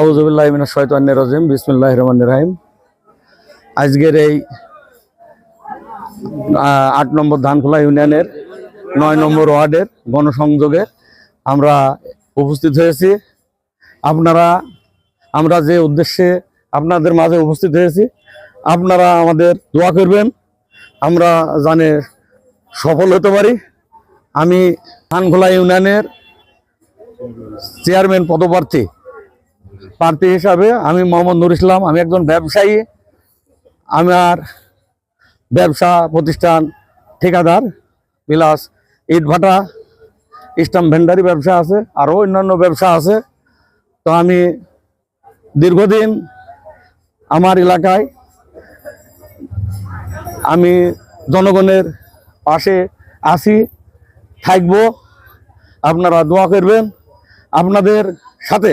আউজুবিল্লাহ মিনা শয়তান রাজিম বিসমুল্লাহ রহমান রাহিম। আজকের এই আট নম্বর ধানখোলা ইউনিয়নের নয় নম্বর ওয়ার্ডের গণসংযোগে আমরা উপস্থিত হয়েছি। আপনারা, আমরা যে উদ্দেশ্যে আপনাদের মাঝে উপস্থিত হয়েছি, আপনারা আমাদের দোয়া করবেন। আমরা জানে সফল হতে পারি। আমি ধানখোলা ইউনিয়নের চেয়ারম্যান পদপ্রার্থী প্রার্থী হিসাবে আমি মোহাম্মদ নুর ইসলাম, আমি একজন ব্যবসায়ী। আমার ব্যবসা প্রতিষ্ঠান ঠিকাদার বিলাস ইট ভাটা স্টাম্প ভেন্ডারি ব্যবসা আছে, আরও অন্যান্য ব্যবসা আছে। তো আমি দীর্ঘদিন আমার এলাকায় আমি জনগণের পাশে আছি, থাকব। আপনারা দোয়া করবেন। আপনাদের সাথে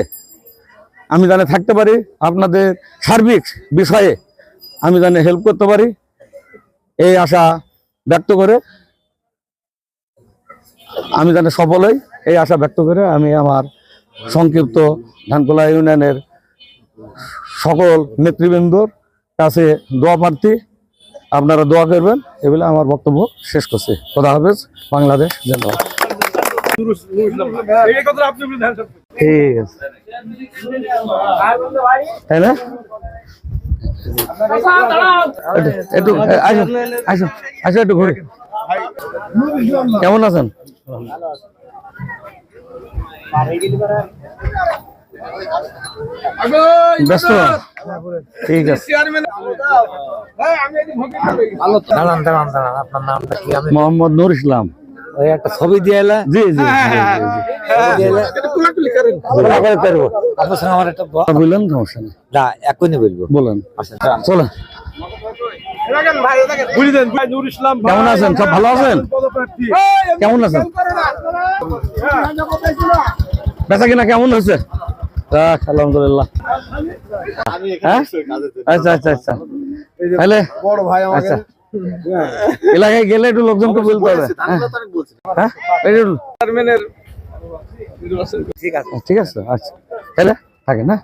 আমি জানে থাকতে পারি, আপনাদের সার্বিক বিষয়ে আমি জানে হেল্প করতে পারি। এই আশা ব্যক্ত করে আমি জানে সফল হই। এই আশা ব্যক্ত করে আমি আমার সংক্ষিপ্ত ধানকোলা ইউনিয়নের সকল নেতৃবৃন্দর কাছে দোয়া প্রার্থী। আপনারা দোয়া করবেন এগুলো আমার বক্তব্য শেষ করছি। খোদা হাফেজ, বাংলাদেশ ধন্যবাদ ঠিক আছে। তাই না? একটু- একটু আসো আসো আসো একটু ঘুরে। কেমন আছেন? ব্যস্ত? ঠিক আছে। হ্যাঁ। দাঁড়ান দাঁড়ান দাঁড়ান আপনার নামটা কি? আমি মোহাম্মদ নুর ইসলাম। ওই একটা ছবি দিয়ে এলে? জি জি পারব। আপনার সঙ্গে আমার একটা বললেন সমস্যা নেই। না এখনই বলব। বলেন। আচ্ছা চলেন। বুঝি দেন, ভাই নুর ইসলাম ভাই। কেমন আছেন? সব ভালো আছেন? কেমন আছেন? হ্যাঁ। বেচা কিনা কেমন হয়েছে? আলহামদুলিল্লাহ। হ্যাঁ? আচ্ছা আচ্ছা আচ্ছা। তাহলে বড় ভাই আচ্ছা। এলাকায় গেলে একটু লোকজনকে বলতে হবে। হ্যাঁ। হ্যাঁ ঠিক আছে। ঠিক আছে আচ্ছা। তাহলে থাকে না?